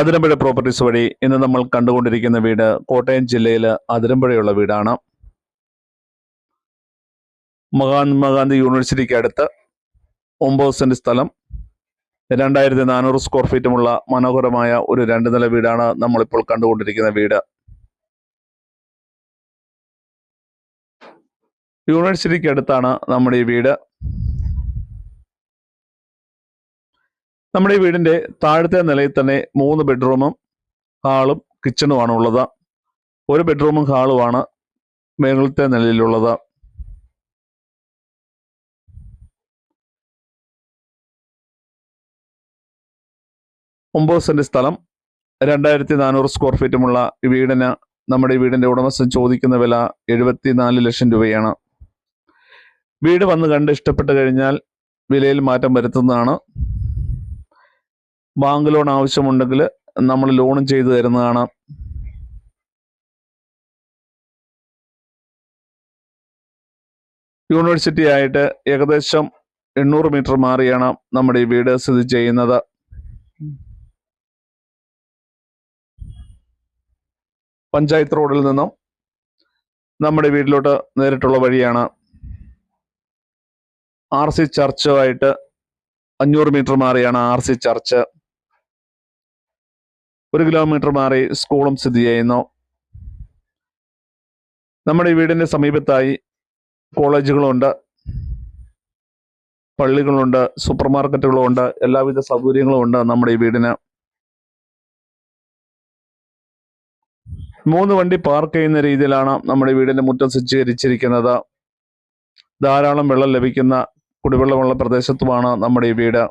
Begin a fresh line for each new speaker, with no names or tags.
Athirampuzha properties വഴി ഇന്ന് നമ്മൾ കണ്ടുകൊണ്ടിരിക്കുന്ന വീട് കോട്ടയം ജില്ലയിൽ അതിരമ്പുഴയുള്ള വീടാണ്. മഹാത്മാഗാന്ധി യൂണിവേഴ്സിറ്റിക്ക് അടുത്ത് ഒമ്പത് സെന്റ് സ്ഥലം രണ്ടായിരത്തി നാനൂറ് സ്ക്വയർ ഫീറ്റുമുള്ള മനോഹരമായ ഒരു രണ്ട് നില വീടാണ് നമ്മളിപ്പോൾ കണ്ടുകൊണ്ടിരിക്കുന്ന വീട്. യൂണിവേഴ്സിറ്റിക്ക് അടുത്താണ് നമ്മുടെ ഈ വീട്. നമ്മുടെ ഈ വീടിന്റെ താഴത്തെ നിലയിൽ തന്നെ മൂന്ന് ബെഡ്റൂമും ഹാളും കിച്ചണുമാണ് ഉള്ളത്. ഒരു ബെഡ്റൂമും ഹാളുമാണ് മേളത്തെ നിലയിലുള്ളത്. ഒമ്പത് സെന്റ് സ്ഥലം രണ്ടായിരത്തി നാനൂറ് സ്ക്വയർ ഫീറ്റുമുള്ള വീടിന് നമ്മുടെ വീടിന്റെ ഉടമസ്ഥൻ ചോദിക്കുന്ന വില എഴുപത്തിനാല് ലക്ഷം രൂപയാണ്. വീട് വന്ന് കണ്ട് ഇഷ്ടപ്പെട്ട് കഴിഞ്ഞാൽ വിലയിൽ മാറ്റം വരുത്തുന്നതാണ്. ബാങ്ക് ലോൺ ആവശ്യമുണ്ടെങ്കിൽ നമ്മൾ ലോണും ചെയ്തു തരുന്നതാണ്. യൂണിവേഴ്സിറ്റി ആയിട്ട് ഏകദേശം എണ്ണൂറ് മീറ്റർ മാറിയാണ് നമ്മുടെ ഈ വീട് സ്ഥിതി ചെയ്യുന്നത്. പഞ്ചായത്ത് റോഡിൽ നിന്നും നമ്മുടെ വീട്ടിലോട്ട് നേരിട്ടുള്ള വഴിയാണ്. ആർ സി ചർച്ചുമായിട്ട് അഞ്ഞൂറ് മീറ്റർ മാറിയാണ് ആർ സി ചർച്ച്. ഒരു കിലോമീറ്റർ മാറി സ്കൂളും സ്ഥിതി ചെയ്യുന്നു. നമ്മുടെ ഈ വീടിന്റെ സമീപത്തായി കോളേജുകളുണ്ട്. പള്ളികളുണ്ട് സൂപ്പർ മാർക്കറ്റുകളുണ്ട് എല്ലാവിധ സൗകര്യങ്ങളും ഉണ്ട് നമ്മുടെ ഈ വീടിന്. മൂന്ന് വണ്ടി പാർക്ക് ചെയ്യുന്ന രീതിയിലാണ് നമ്മുടെ ഈ വീടിന്റെ മുറ്റം സജ്ജീകരിച്ചിരിക്കുന്നത്. ധാരാളം വെള്ളം ലഭിക്കുന്ന കുടിവെള്ളമുള്ള പ്രദേശത്തുമാണ് നമ്മുടെ ഈ വീട്.